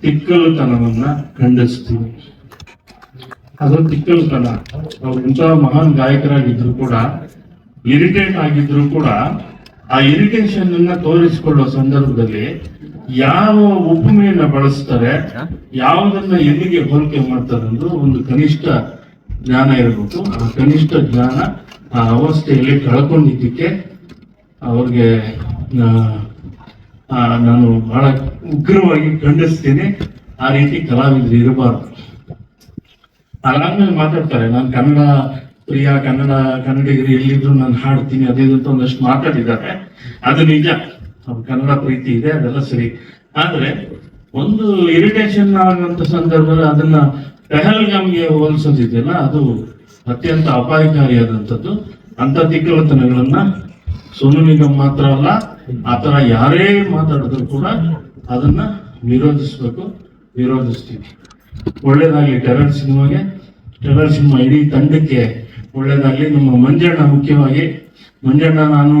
ತಿಕ್ಕಲುತನವನ್ನ ಖಂಡಿಸ್ತೀವಿ. ಅದು ತಿಕ್ಕಲುತನ. ಅವ್ರು ಎಂತ ಮಹಾನ್ ಗಾಯಕರಾಗಿದ್ರು ಕೂಡ, ಇರಿಟೇಟ್ ಆಗಿದ್ರು ಕೂಡ, ಆ ಇರಿಟೇಷನ್ ಅನ್ನ ತೋರಿಸಿಕೊಳ್ಳುವ ಸಂದರ್ಭದಲ್ಲಿ ಯಾವ ಉಪಮೆಯನ್ನ ಬಳಸ್ತಾರೆ, ಯಾವುದನ್ನ ಎಲ್ಲಿಗೆ ಹೋಲಿಕೆ ಮಾಡ್ತಾರೆ ಅಂದ್ರೆ ಒಂದು ಕನಿಷ್ಠ ಜ್ಞಾನ ಇರಬೇಕು. ಆ ಕನಿಷ್ಠ ಜ್ಞಾನ ಆ ಅವಸ್ಥೆಯಲ್ಲಿ ಕಳ್ಕೊಂಡಿದ್ದಕ್ಕೆ ಅವ್ರಿಗೆ ನಾನು ಬಹಳ ಉಗ್ರವಾಗಿ ಖಂಡಿಸ್ತೇನೆ. ಆ ರೀತಿ ಕಲಾವಿದರು ಇರಬಾರ್ದು. ಅದಾದ್ಮೇಲೆ ಮಾತಾಡ್ತಾರೆ, ನಾನು ಕನ್ನಡ ಪ್ರಿಯ, ಕನ್ನಡ, ಕನ್ನಡಿಗರು ಎಲ್ಲಿದ್ರು ನಾನು ಹಾಡ್ತೀನಿ, ಅದೇ ಅಂತ ಒಂದಷ್ಟು ಮಾತಾಡಿದ್ದಾರೆ. ಅದು ನಿಜ. ಕನ್ನಡ ಪ್ರೀತಿ ಇದೆ, ಅದೆಲ್ಲ ಸರಿ. ಆದ್ರೆ ಒಂದು ಇರಿಟೇಷನ್ ಆಗುವಂತ ಸಂದರ್ಭದಲ್ಲಿ ಅದನ್ನ ಪೆಹಲ್ಗಾಮ್ಗೆ ಹೋಲಿಸೋದಿದೆಯಲ್ಲ, ಅದು ಅತ್ಯಂತ ಅಪಾಯಕಾರಿಯಾದಂಥದ್ದು. ಅಂತ ತಿಕ್ಕಲತನಗಳನ್ನ ಸೋನು ನಿಗಮ್ ಮಾತ್ರ ಅಲ್ಲ ಆತರ ಯಾರೇ ಮಾತಾಡಿದ್ರು ಕೂಡ ಅದನ್ನ ವಿರೋಧಿಸ್ಬೇಕು ವಿರೋಧಿಸ್ತೀವಿ ಒಳ್ಳೇದಾಗ್ಲಿ ಟೆರರ್ ಸಿನಿಮಾಗೆ. ಟೆರರ್ ಸಿನಿಮಾ ಇಡೀ ತಂಡಕ್ಕೆ ಒಳ್ಳೇದಾಗ್ಲಿ. ನಮ್ಮ ಮಂಜಣ್ಣ ಮುಖ್ಯವಾಗಿ. ಮಂಜಣ್ಣ, ನಾನು